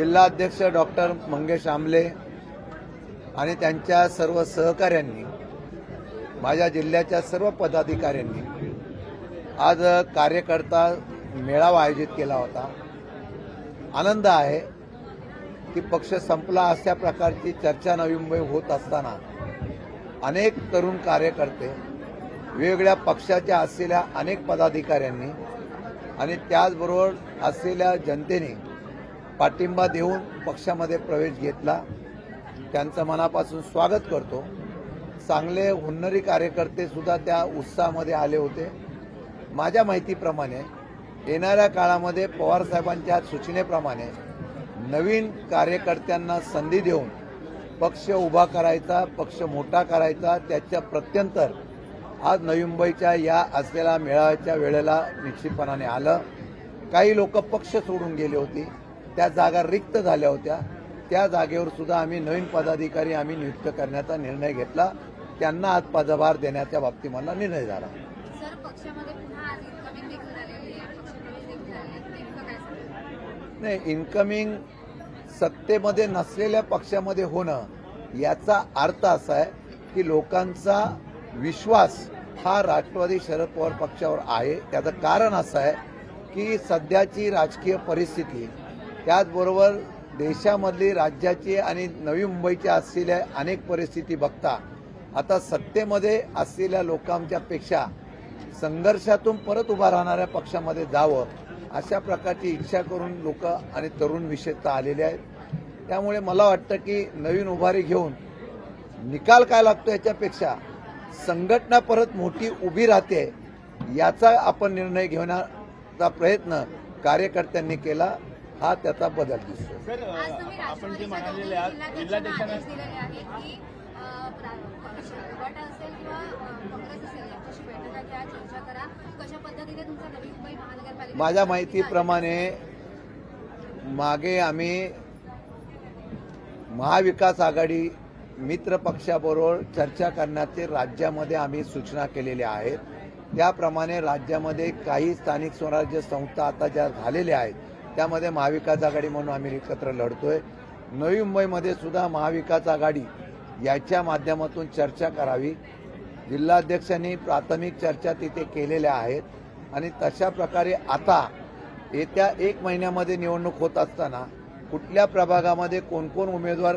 जिल्हाध्यक्ष डॉक्टर मंगेश आमले आणि त्यांच्या सर्व सहकाऱ्यांनी माझ्या जिल्ह्याच्या सर्व पदाधिकाऱ्यांनी आज कार्यकर्ता मेळावा आयोजित केला होता. आनंद आहे की पक्ष संपला अशा प्रकारची चर्चा नवी मुंबई होत असताना अनेक तरुण कार्यकर्ते वेगवेगळ्या पक्षाच्या असलेल्या अनेक पदाधिकाऱ्यांनी आणि त्याचबरोबर असलेल्या जनतेने पाठिंबा देऊन पक्षामध्ये प्रवेश घेतला. त्यांचं मनापासून स्वागत करतो. चांगले हुन्नरी कार्यकर्ते सुद्धा त्या उत्साहामध्ये आले होते. माझ्या माहितीप्रमाणे येणाऱ्या काळामध्ये पवारसाहेबांच्या सूचनेप्रमाणे नवीन कार्यकर्त्यांना संधी देऊन पक्ष उभा करायचा पक्ष मोठा करायचा त्याच्या प्रत्यंतर आज नवी मुंबईच्या या असलेल्या मेळाव्याच्या वेळेला निश्चितपणाने आलं. काही लोक पक्ष सोडून गेले होते. त्या जागा रिक्त झाल्या होत्या. त्या जागेवर सुद्धा आम्ही नवीन पदाधिकारी आम्ही नियुक्त करण्याचा निर्णय घेतला. त्यांना आज पदभार देण्याच्या बाबतीत मला निर्णय झाला. नाही इन्कमिंग सत्तेमध्ये नसलेल्या पक्षामध्ये होणं याचा अर्थ असा आहे की लोकांचा विश्वास हा राष्ट्रवादी शरद पवार पक्षावर आहे. त्याचं कारण असं आहे की सध्याची राजकीय परिस्थिती त्याचबरोबर देशामधली राज्याची आणि नवी मुंबईची असलेल्या अनेक परिस्थिती बघता आता सत्तेमध्ये असलेल्या लोकांच्या पेक्षा संघर्षातून परत उभा राहणाऱ्या पक्षामध्ये जावं अशा प्रकारची इच्छा करून लोक आणि तरुण विशेषतः आलेले आहेत. त्यामुळे मला वाटतं की नवीन उभारी घेऊन निकाल काय लागतो याच्यापेक्षा संघटना परत मोठी उभी राहते याचा आपण निर्णय घेण्याचा प्रयत्न कार्यकर्त्यांनी केला. हा त्याचा बदल दिसतो सर आज तुम्ही आपण जे राष्ट्रवादीच्या म्हणालेले दोन्ही आहात जिल्हाध्यक्षांना जिल्हाध्यक्षांना आदेश दिलेले आहेत की अं, रा- पक्ष गट असेल किंवा अं, काँग्रेस असेल यांच्याशी बैठका घ्या चर्चा करा. कशा पद्धतीने तुमचा नवी मुंबई महानगरपालिका माझ्या माहितीप्रमाणे मागे आम्ही महाविकास आघाडी मित्र पक्षाबरोबर चर्चा करण्याचे राज्यामध्ये आम्ही सूचना केलेल्या आहेत. त्याप्रमाणे राज्यामध्ये काही स्थानिक स्वराज्य संस्था आता ज्या झालेल्या आहेत त्यामध्ये महाविकास आघाडी म्हणून आम्ही एकत्र लढतोय. नवी मुंबईमध्ये सुद्धा महाविकास आघाडी याच्या माध्यमातून चर्चा करावी. जिल्हाध्यक्षांनी प्राथमिक चर्चा तिथे केलेल्या आहेत. आणि तशा प्रकारे आता येत्या एक महिन्यामध्ये निवडणूक होत असताना कुठल्या प्रभागामध्ये कोण कोण उमेदवार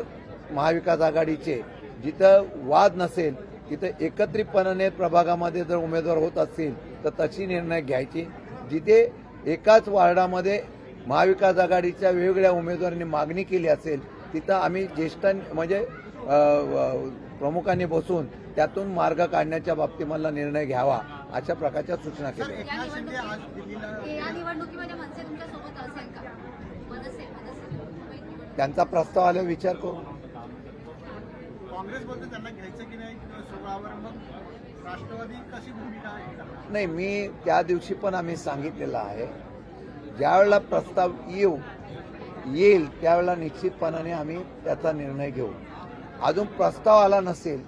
महाविकास आघाडीचे जिथं वाद नसेल तिथं एकत्रितपणाने प्रभागामध्ये जर उमेदवार होत असतील तर तशी निर्णय घ्यायची. जिथे एकाच वार्डामध्ये महाविकास आघाडीच्या वेगवेगळ्या उमेदवारांनी मागणी केली असेल तिथं आम्ही ज्येष्ठ म्हणजे प्रमुखांनी बसून त्यातून मार्ग काढण्याच्या बाबतीत मला निर्णय घ्यावा अशा प्रकारच्या सूचना केल्या. त्यांचा प्रस्ताव आल्यावर विचार करू. काँग्रेस बोलते त्यांना घ्यायचं की नाही सोबळावर मग राष्ट्रवादी कशी भूमिका आहे? नाही मी त्या दिवशी पण आम्ही सांगितलेलं आहे. ज्यावेळेला प्रस्ताव येऊ येईल त्यावेळेला निश्चितपणाने आम्ही त्याचा निर्णय घेऊ. अजून प्रस्ताव आला नसेल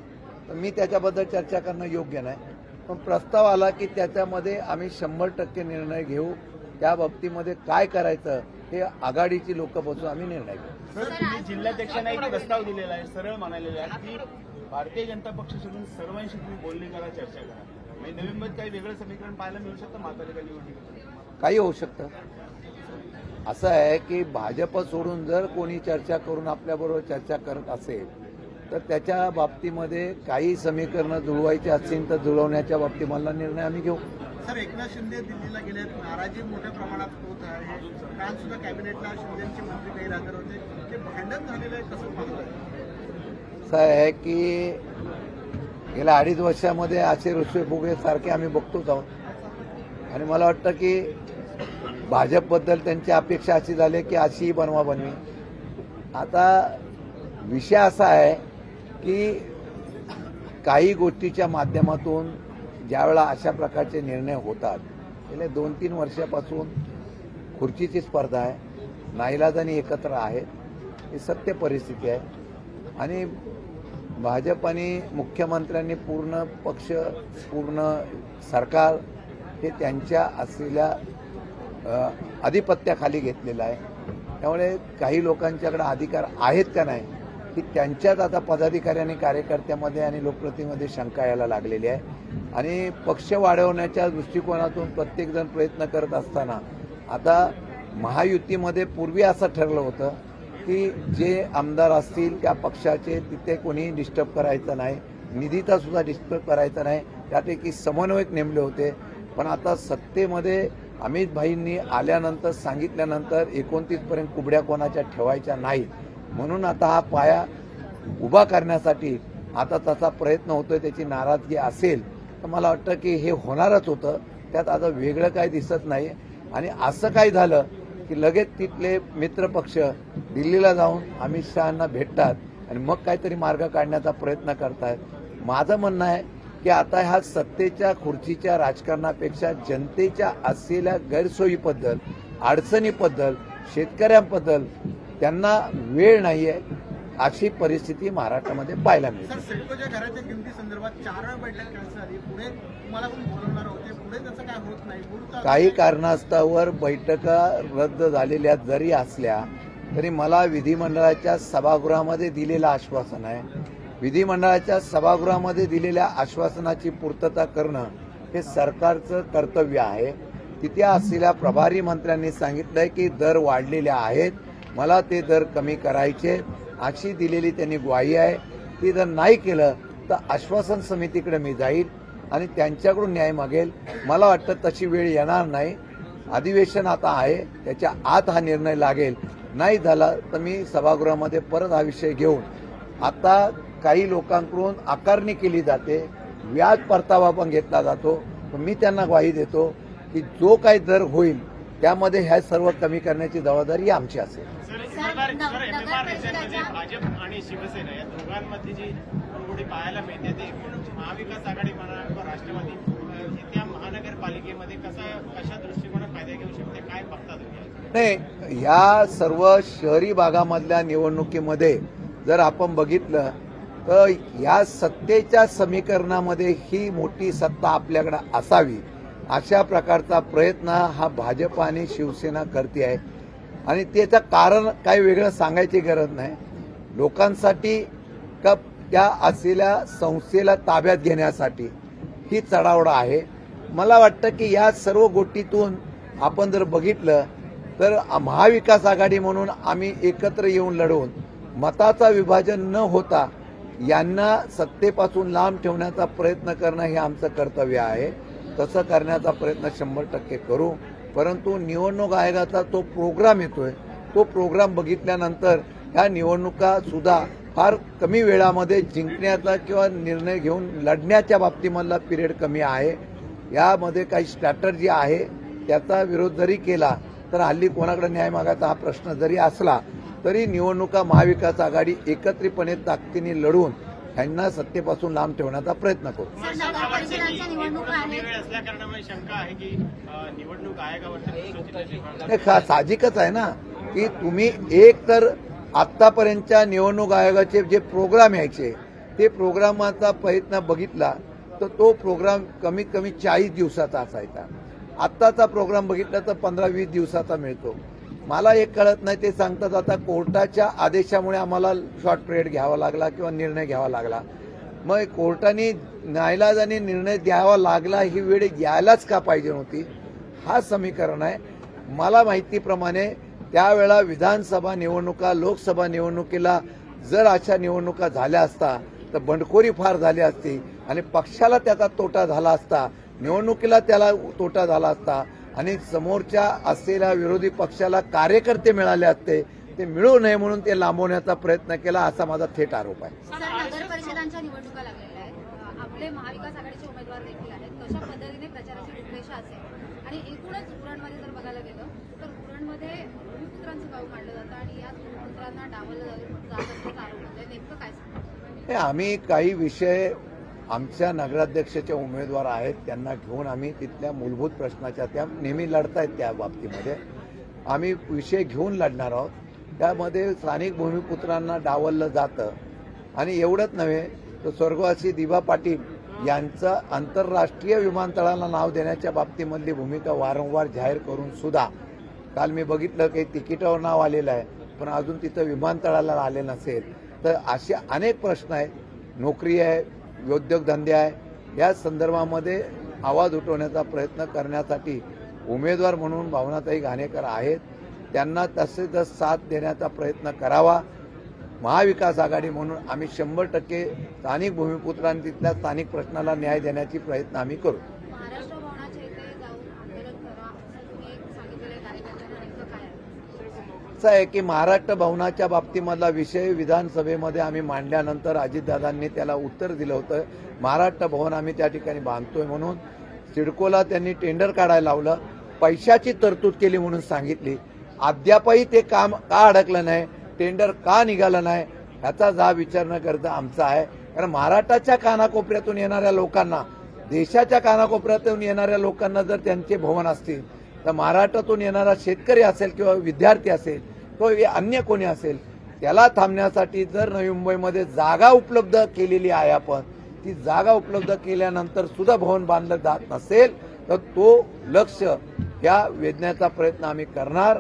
तर मी त्याच्याबद्दल चर्चा करणं योग्य नाही. पण प्रस्ताव आला की त्याच्यामध्ये आम्ही शंभर टक्के निर्णय घेऊ त्या बाबतीमध्ये काय करायचं हे आघाडीची लोक बसून आम्ही निर्णय घेऊ. सर जिल्हाध्यक्षांना एक प्रस्ताव दिलेला आहे सरळ म्हणालेला आहे की भारतीय जनता पक्ष सोडून सर्वांशी तुम्ही बोलणी करा चर्चा करा. म्हणजे नवीन नवी काही वेगळं समीकरण पाहायला मिळू शकतं महापालिका निवडणुकीत? काही होऊ शकतं. असं आहे की भाजप सोडून जर कोणी चर्चा करून आपल्याबरोबर चर्चा करत असेल तर त्याच्या बाबतीमध्ये काही समीकरणं जुळवायची असतील तर जुळवण्याच्या बाबतीत मला निर्णय आम्ही घेऊ. सर एकनाथ शिंदे दिल्लीला गेले नाराजी मोठ्या प्रमाणात होत आहे. काल सुद्धा कॅबिनेटला शिंदेचे मंत्री काही हजर होते. ते भांडण झालेलं आहे. कसं पाहतोय? असं आहे की गेल्या अडीच वर्षामध्ये असे रुसवे फुगे सारखे आम्ही बघतोच आहोत. आणि मला वाटतं की भाजपबद्दल त्यांची अपेक्षा अशी झाली की अशी बनवा बनवी. आता विषय असा आहे की काही गोष्टीच्या माध्यमातून ज्यावेळा अशा प्रकारचे निर्णय होतात गेल्या दोन तीन वर्षापासून खुर्चीची स्पर्धा आहे नाईलाजानी एकत्र आहेत ही सत्य परिस्थिती आहे. आणि भाजप आणि मुख्यमंत्र्यांनी पूर्ण पक्ष पूर्ण सरकार हे त्यांच्या असलेल्या आधिपत्याखाली घेतलेलं आहे. त्यामुळे काही लोकांच्याकडे अधिकार आहेत का नाही की त्यांच्यात आता पदाधिकारी आणि कार्यकर्त्यामध्ये आणि लोकप्रतिनिधीमध्ये शंका यायला लागलेली आहे. आणि पक्ष वाढवण्याच्या दृष्टिकोनातून प्रत्येकजण प्रयत्न करत असताना आता महायुतीमध्ये पूर्वी असं ठरलं होतं की जे आमदार असतील त्या पक्षाचे तिथे कोणी डिस्टर्ब करायचं नाही निधीचा सुद्धा डिस्टर्ब करायचा नाही. त्यापैकी समन्वयक नेमले होते. पण आता सत्तेमध्ये अमित भाईंनी आल्यानंतर सांगितल्यानंतर एकोणतीसपर्यंत कुबड्या कोणाच्या ठेवायच्या नाहीत. म्हणून आता हा पाया उभा करण्यासाठी आता त्याचा प्रयत्न होतोय त्याची नाराजगी असेल तर मला वाटतं की हे होणारच होतं. त्यात आता वेगळं काय दिसत नाही आणि असं काय झालं की लगेच तिथले मित्रपक्ष दिल्लीला जाऊन अमित शहांना भेटतात आणि मग काहीतरी मार्ग काढण्याचा प्रयत्न करतायत. माझं म्हणणं आहे की आता ह्या सत्तेच्या खुर्चीच्या राजकारणापेक्षा जनतेच्या असलेल्या गैरसोयीबद्दल अडचणीबद्दल शेतकऱ्यांबद्दल त्यांना वेळ नाहीये अशी परिस्थिती महाराष्ट्रामध्ये पाहायला मिळते. नाही? काही कारणास्तवर बैठका रद्द झालेल्या जरी असल्या तरी मला विधिमंडळाच्या सभागृहामध्ये दिलेलं आश्वासन आहे. विधिमंडळाच्या सभागृहामध्ये दिलेल्या आश्वासनाची पूर्तता करणं हे सरकारचं कर्तव्य आहे. तिथे असलेल्या प्रभारी मंत्र्यांनी सांगितलंय की दर वाढलेले आहेत. मला ते दर कमी करायचे. अशी दिलेली त्यांनी ग्वाही आहे. ती जर नाही केलं तर आश्वासन समितीकडे मी जाईल आणि त्यांच्याकडून न्याय मागेल. मला वाटतं तशी वेळ येणार नाही. अधिवेशन आता आहे. त्याच्या आत हा निर्णय लागेल. नाही झाला तर मी सभागृहामध्ये परत हा विषय घेऊन आता काही लोकांकडून आकारणी केली जाते व्याज परतावा पण घेतला जातो. तर मी त्यांना ग्वाही देतो की जो काही दर होईल त्यामध्ये ह्या सर्व कमी करण्याची जबाबदारी आमची असेल. भाजप आणि शिवसेना या दोघांमधली जी पाहायला मिळते ते महाविकास आघाडी म्हणा किंवा राष्ट्रवादी त्या महानगरपालिकेमध्ये कसा कशा दृष्टिकोनात फायदा घेऊ शकते काय बघता तुम्ही? नाही या सर्व शहरी भागामधल्या निवडणुकीमध्ये जर आपण बघितलं या सत्तेच्या समीकरणामध्ये ही मोठी सत्ता आपल्याकडे असावी अशा प्रकारचा प्रयत्न हा भाजप आणि शिवसेना करते आहे. आणि त्याचं कारण काही वेगळं सांगायची गरज नाही. लोकांसाठी का त्या असलेल्या संस्थेला ताब्यात घेण्यासाठी ही चढावड आहे. मला वाटतं की या सर्व गोष्टीतून आपण जर बघितलं तर महाविकास आघाडी म्हणून आम्ही एकत्र येऊन लढवून मताचा विभाजन न होता यांना सत्तेपासून लांब ठेवण्याचा प्रयत्न करणं हे आमचं कर्तव्य आहे. तसं करण्याचा प्रयत्न शंभर टक्के करू. परंतु निवडणूक आयोगाचा तो प्रोग्राम येतोय. तो प्रोग्राम बघितल्यानंतर ह्या निवडणुका सुद्धा फार कमी वेळामध्ये जिंकण्याचा किंवा निर्णय घेऊन लढण्याच्या बाबतीमधला पिरियड कमी आहे. यामध्ये काही स्ट्रॅटर्जी आहे. त्याचा विरोध जरी केला तर हल्ली कोणाकडे न्याय मागायचा हा प्रश्न जरी असला तरी निवडणुका महाविकास आघाडी एकत्रितपणे ताकदीने लढून ह्यांना सत्तेपासून लांब ठेवण्याचा प्रयत्न करू. नाही साहजिकच आहे ना की तुम्ही एक तर आतापर्यंतच्या निवडणूक आयोगाचे जे प्रोग्राम यायचे ते प्रोग्रामाचा प्रयत्न बघितला तर तो प्रोग्राम कमीत कमी चाळीस दिवसाचा असायचा. आत्ताचा प्रोग्राम बघितला तर पंधरा वीस दिवसाचा मिळतो. मला एक कळत नाही ते सांगतात आता कोर्टाच्या आदेशामुळे आम्हाला शॉर्ट पिरियड घ्यावा लागला किंवा निर्णय घ्यावा लागला. मग कोर्टाने न्यायालयाने निर्णय द्यावा लागला ही वेळ यायलाच का पाहिजे नव्हती? हा समीकरण आहे. मला माहितीप्रमाणे त्यावेळा विधानसभा निवडणुका लोकसभा निवडणुकीला जर अशा निवडणुका झाल्या असता तर बंडखोरी फार झाली असती आणि पक्षाला त्याचा तोटा झाला असता निवडणुकीला त्याला तोटा झाला असता आणि समोरच्या असलेल्या विरोधी पक्षाला कार्यकर्ते मिळाले असते ते मिळू नये म्हणून ते लांबवण्याचा प्रयत्न केला असा माझा थेट आरोप आहे. आम्ही काही विषय आमच्या नगराध्यक्षाचे उमेदवार आहेत त्यांना घेऊन आम्ही तिथल्या मूलभूत प्रश्नाच्या त्या नेहमी लढतायत त्या बाबतीमध्ये. आम्ही विषय घेऊन लढणार आहोत. त्यामध्ये स्थानिक भूमिपुत्रांना डावललं जातं. आणि एवढंच नव्हे तर स्वर्गवासी दिबा पाटील यांचं आंतरराष्ट्रीय विमानतळाला नाव देण्याच्या बाबतीमधली भूमिका वारंवार जाहीर करून सुद्धा काल मी बघितलं की तिकिटावर नाव आलेलं आहे पण अजून तिथं विमानतळाला आले नसेल. तर असे अनेक प्रश्न आहेत. नोकरी आहे उद्योगधंदे आहे. या संदर्भामध्ये आवाज उठवण्याचा प्रयत्न करण्यासाठी उमेदवार म्हणून भावनाताई घाणेकर आहेत. त्यांना तसे तस साथ देण्याचा प्रयत्न करावा. महाविकास आघाडी म्हणून आम्ही शंभर टक्के स्थानिक भूमिपुत्रांनी तिथल्या स्थानिक प्रश्नाला न्याय देण्याची प्रयत्न आम्ही करू महाराष्ट्र भवनाच्या इथे जाऊन आंदोलन करा असं तुम्ही एक सांगितलेलं आहे कार्यकर्त्यांना नेमकं काय आहे असं आहे की महाराष्ट्र भवनाच्या बाबतीमधला विषय विधानसभेमध्ये आम्ही मांडल्यानंतर अजितदादांनी त्याला उत्तर दिलं होतं. महाराष्ट्र भवन आम्ही त्या ठिकाणी बांधतोय म्हणून. सिडकोला त्यांनी टेंडर काढायला लावलं. पैशाची तरतूद केली म्हणून सांगितली. अद्यापही ते काम का अडकलं नाही? टेंडर का निघालं नाही? ह्याचा जा विचार न करता आमचा आहे. कारण महाराष्ट्राच्या कानाकोपऱ्यातून येणाऱ्या लोकांना देशाच्या कानाकोपऱ्यातून येणाऱ्या लोकांना जर त्यांचे भवन असतील तर महाराष्ट्रातून येणारा शेतकरी असेल किंवा विद्यार्थी असेल किंवा अन्य कोणी असेल त्याला थांबण्यासाठी जर नवी मुंबईमध्ये जागा उपलब्ध केलेली आहे आपण ती जागा उपलब्ध केल्यानंतर सुद्धा भवन बांधलं जात नसेल तर तो लक्ष या वेधण्याचा प्रयत्न आम्ही करणार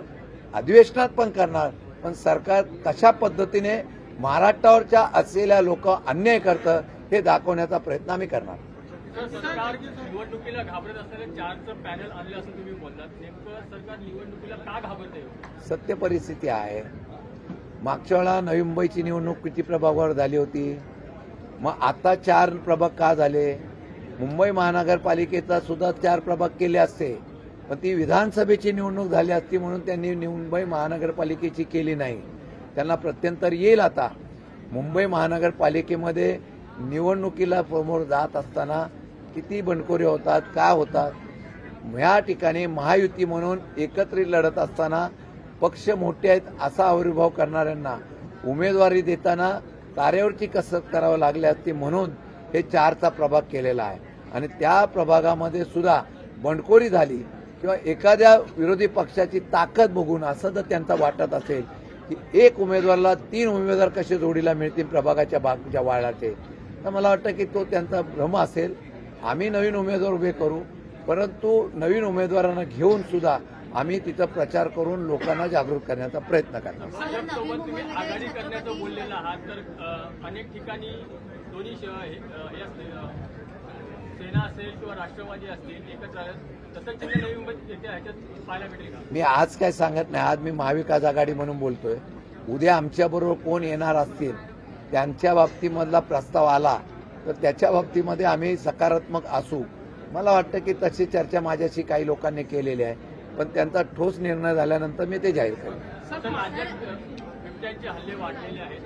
अधिवेशनात पण करणार पण सरकार कशा पद्धतीने महाराष्ट्रावरच्या असलेल्या लोक अन्याय करतं हे दाखवण्याचा प्रयत्न आम्ही करणार. सरकार निवडणुकीला घाबरत असलेल्या चारचं पॅनल आणलं असं तुम्ही बोललात. नेमकं सरकार निवडणुकीला का घाबरते सत्य परिस्थिती आहे. मागच्या वेळा नवी मुंबईची निवडणूक किती प्रभागावर झाली होती? मग आता चार प्रभाग का झाले? मुंबई महानगरपालिकेचा सुद्धा चार प्रभाग केले असते. पण ती विधानसभेची निवडणूक झाली असती म्हणून त्यांनी मुंबई महानगरपालिकेची केली नाही. त्यांना प्रत्यंतर येईल आता. मुंबई महानगरपालिकेमध्ये निवडणुकीला समोर जात असताना किती बंडखोरी होतात काय होतात? ह्या ठिकाणी महायुती म्हणून एकत्रित लढत असताना पक्ष मोठे आहेत असा आविर्भाव करणाऱ्यांना उमेदवारी देताना तारेवरची कसरत करावं लागली असती म्हणून हे चारचा प्रभाग केलेला आहे. आणि त्या प्रभागामध्ये सुद्धा बंडखोरी झाली किंवा एखाद्या विरोधी पक्षाची ताकद बघून असं जर त्यांचा वाटत असेल की एक उमेदवाराला तीन उमेदवार कसे जोडीला मिळतील प्रभागाच्या बाकीच्या वाढाचे तर मला वाटतं की तो त्यांचा भ्रम असेल. आम्ही नवीन उमेदवार उभे करू परंतु नवीन उमेदवारांना घेऊन सुद्धा आम्ही तिथं प्रचार करून लोकांना जागृत करण्याचा प्रयत्न करणार मी आज काय सांगत नाही आज मी महाविकास आघाडी म्हणून बोलतोय. उद्या आमच्याबरोबर कोण येणार असतील त्यांच्या बाबतीमधला प्रस्ताव आला तर त्याच्या बाबतीमध्ये आम्ही सकारात्मक असू. मला वाटतं की तशी चर्चा माझ्याशी काही लोकांनी केलेली आहे. पण त्यांचा ठोस निर्णय झाल्यानंतर मी ते जाहीर करेन. हल्ले वाढलेले आहेत.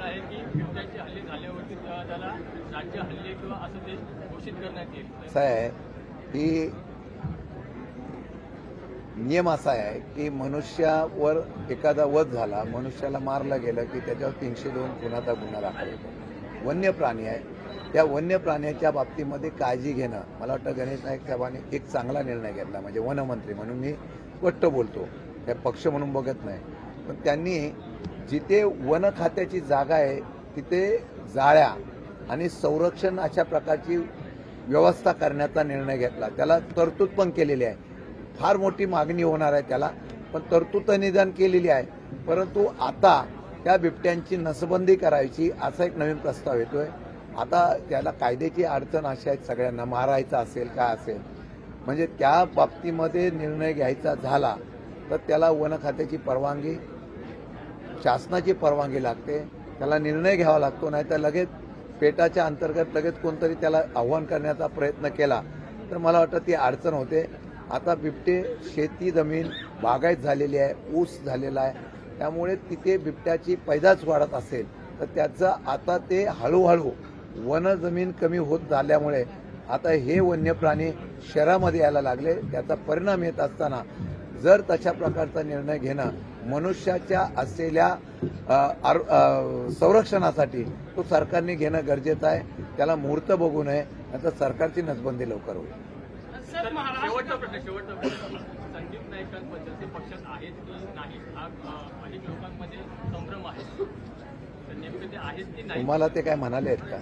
आहे की बिबट्यांचे हल्ले झाल्यावरती अ, त्याला राज्य हल्ले किंवा असं ते घोषित करण्यात येईल. असं आहे की नियम असा आहे की मनुष्यावर एखादा वध झाला मनुष्याला मारलं गेलं की त्याच्यावर तीनशे दोन खुनाचा गुन्हा दाखल होतो वन्य प्राणी आहे. त्या वन्य प्राण्याच्या बाबतीमध्ये काळजी घेणं. मला वाटतं गणेश नाईक साहेबांनी एक चांगला निर्णय घेतला. म्हणजे वनमंत्री म्हणून मी स्पष्ट बोलतो. काय पक्ष म्हणून बघत नाही. पण त्यांनी जिथे वन खात्याची जागा आहे तिथे जाळ्या आणि संरक्षण अशा प्रकारची व्यवस्था करण्याचा निर्णय घेतला. त्याला तरतूद पण केलेली आहे. फार मोठी मागणी होणार आहे त्याला पण तरतूद निदान केलेली आहे. परंतु आता त्या बिबट्यांची नसबंदी करायची असा एक नवीन प्रस्ताव येतोय. आता त्याला कायद्याची अडचण अशी आहे सगळ्यांना मारायचा असेल काय असेल. म्हणजे त्या बाबतीमध्ये निर्णय घ्यायचा झाला तर त्याला वन खात्याची परवानगी शासनाची परवानगी लागते. त्याला निर्णय घ्यावा लागतो नाही तर लगेच पेटाच्या अंतर्गत लगेच कोणतरी त्याला आव्हान करण्याचा प्रयत्न केला तर मला वाटतं ती अडचण होते. आता बिबटे शेती जमीन बागायत झालेली आहे ऊस झालेला आहे. त्यामुळे तिथे बिबट्याची पैदास वाढत असेल तर त्याचं आता ते हळूहळू वन जमीन कमी होत झाल्यामुळे आता हे वन्य प्राणी शहरामध्ये यायला लागले. त्याचा परिणाम येत असताना जर तशा प्रकारचा निर्णय घेणं मनुष्याच्या असलेल्या संरक्षणासाठी तो सरकारने घेणं गरजेचं आहे. त्याला मुहूर्त बघू नये आता सरकारची नसबंदी लवकर होईल. तर शेवटचा प्रश्न शेवटचा प्रश्न संदीप नाईकांबद्दल ते पक्षात आहेत की नाही हा अनेक लोकांमध्ये संभ्रम आहे. तर नेमकं ते आहेत की नाही? तुम्हाला ते काय म्हणाले आहेत का?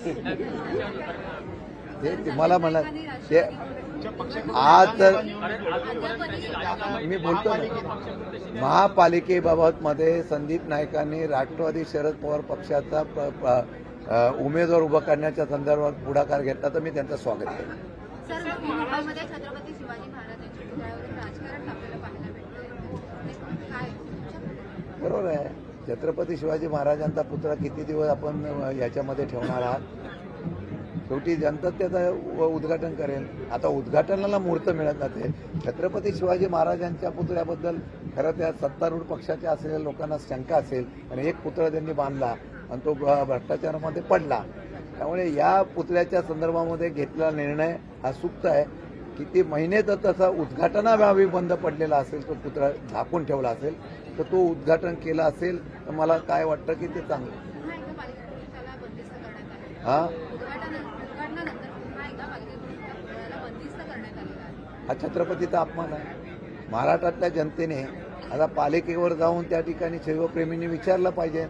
ते तुम्हाला म्हणा ते आज तर- मी बोलतो ना. महापालिकेबाबत मध्ये संदीप नाईकांनी राष्ट्रवादी शरद पवार पक्षाचा उमेदवार उभा करण्याच्या संदर्भात पुढाकार घेतला तर मी त्यांचं स्वागत केलं बरोबर आहे. छत्रपती शिवाजी महाराजांचा पुतळा किती दिवस आपण याच्यामध्ये ठेवणार आहात? शेवटी जनता त्याचं उद्घाटन करेल. आता उद्घाटनाला मुहूर्त मिळत जाते. छत्रपती शिवाजी महाराजांच्या पुतळ्याबद्दल खरं त्या सत्तारूढ पक्षाच्या असलेल्या लोकांना शंका असेल आणि एक पुतळा त्यांनी बांधला आणि तो भ्रष्टाचारामध्ये पडला. त्यामुळे या पुतळ्याच्या संदर्भामध्ये घेतलेला निर्णय हा सुप्त आहे. किती महिने तर तसा उद्घाटनाभावी बंद पडलेला असेल तो पुतळा झाकून ठेवला असेल तर तो उद्घाटन केला असेल तर मला काय वाटतं की ते चांगलं. हा? हा छत्रपतीचा अपमान आहे. महाराष्ट्रातल्या जनतेने आता पालिकेवर जाऊन त्या ठिकाणी शैवप्रेमींनी विचारलं पाहिजे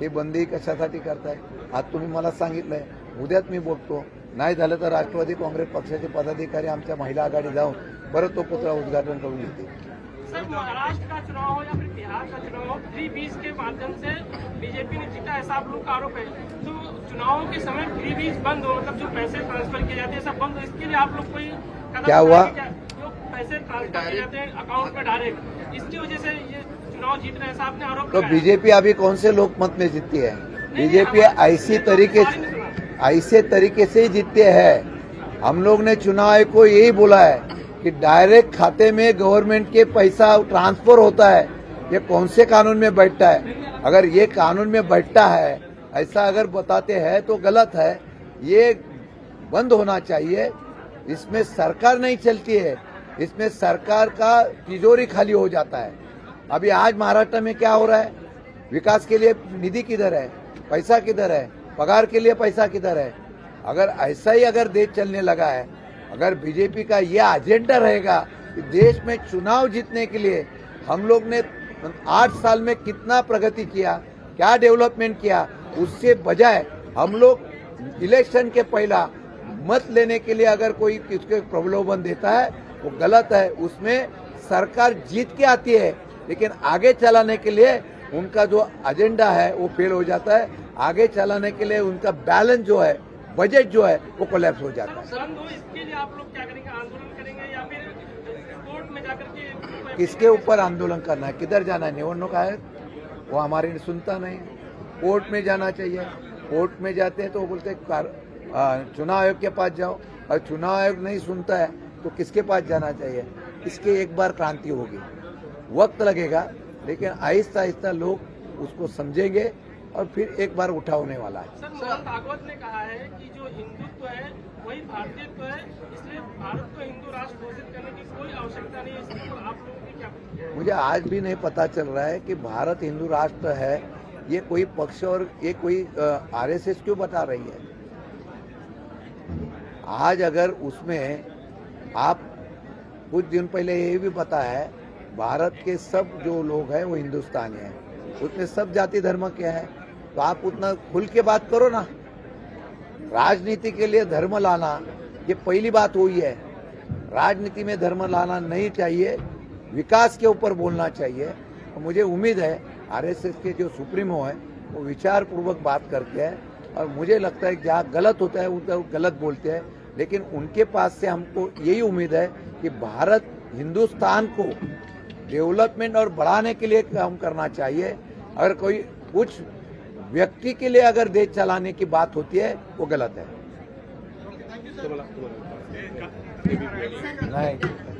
हे बंदी कशासाठी करताय? आज तुम्ही मला सांगितलंय उद्याच मी बोलतो. नाही झालं तर राष्ट्रवादी काँग्रेस पक्षाचे पदाधिकारी आमच्या महिला आघाडी जाऊन परत तो पुतळा उद्घाटन करून घेतील. सर महाराष्ट्र का चुनाव हो या फिर बिहार का चुनाव हो फ्री बीज के माध्यम से बीजेपी ने जीता ऐसा आप लोग का आरोप है। तो चुनावों के समय फ्री बीज बंद हो मतलब जो पैसे ट्रांसफ़र किए जाते हैं सब बंद हो इसके लिए आप लोग कोई क्या हुआ? जो पैसे ट्रांसफ़र किए जाते हैं अकाउंट में डायरेक्ट इसकी वजह से ये चुनाव जीत रहे ऐसा आपने आरोप तो बीजेपी अभी कौन से लोकमत में जीतती है? बीजेपी ऐसी तरीके से ऐसे तरीके से ही जीतते हैं। हम लोग ने चुनाव को यही बोला है कि डायरेक्ट खाते में गवर्नमेंट के पैसा ट्रांसफ़र होता है। ये कौन से कानून में बैठता है? अगर ये कानून में बैठता है, ऐसा अगर बताते हैं तो गलत है। ये बंद होना चाहिए। इसमें सरकार नहीं चलती है। इसमें सरकार का तिजोरी खाली हो जाता है। अभी आज महाराष्ट्र में क्या हो रहा है? विकास के लिए निधि किधर है? पैसा किधर है? पगार के लिए पैसा किधर है? अगर ऐसा ही अगर देश चलने लगा है, अगर बीजेपी का यह एजेंडा रहेगा कि देश में चुनाव जीतने के लिए हम लोग ने आठ साल में कितना प्रगति किया, क्या डेवलपमेंट किया, उससे बजाय हम लोग इलेक्शन के पहला मत लेने के लिए अगर कोई किसके प्रलोभन देता है, वो गलत है। उसमें सरकार जीत के आती है, लेकिन आगे चलाने के लिए उनका जो एजेंडा है, वो फेल हो जाता है। आगे चलाने के लिए उनका बैलेंस जो है बजट जो है वो कोलेप्स हो जाता है। करेंगे? किसके ऊपर आंदोलन करना है? किधर जाना है? निवडणूक आयोग वो हमारी सुनता नहीं। कोर्ट में जाना चाहिए। कोर्ट में जाते हैं तो वो बोलते हैं चुनाव आयोग के पास जाओ। और चुनाव आयोग नहीं सुनता है तो किसके पास जाना चाहिए? इसके एक बार क्रांति होगी। वक्त लगेगा लेकिन आहिस्ता आहिस्ता लोग उसको समझेंगे। और फिर एक बार उठा होने वाला है। सर भागवत ने कहा है कि जो हिंदुत्व है वही भारतीयत्व है इसलिए भारत को हिंदू राष्ट्र घोषित करने की कोई आवश्यकता नहीं है। ऊपर आप लोगों की क्या? मुझे आज भी नहीं पता चल रहा है कि भारत हिंदू राष्ट्र है ये कोई पक्ष और ये कोई आरएसएस क्यों बता रही है? आज अगर उसमें आप कुछ दिन पहले ये भी पता है भारत के सब जो लोग हैं वो हिंदुस्तानी हैं। उसमें सब जाति धर्म के हैं। तो आप उतना खुल के बात करो ना। राजनीति के लिए धर्म लाना, ये पहली बात हुई है। राजनीति में धर्म लाना नहीं चाहिए, विकास के ऊपर बोलना चाहिए। और मुझे उम्मीद है, आरएसएस के जो सुप्रीमो है, वो विचार पूर्वक बात करते हैं। और मुझे लगता है जहाँ गलत होता है, उधर गलत बोलते हैं। लेकिन उनके पास से हमको यही उम्मीद है कि भारत हिंदुस्तान को डेवलपमेंट और बढ़ाने के लिए काम करना चाहिए। अगर कोई कुछ व्यक्ति के लिए अगर देश चलाने की बात होती है वो गलत है। नहीं।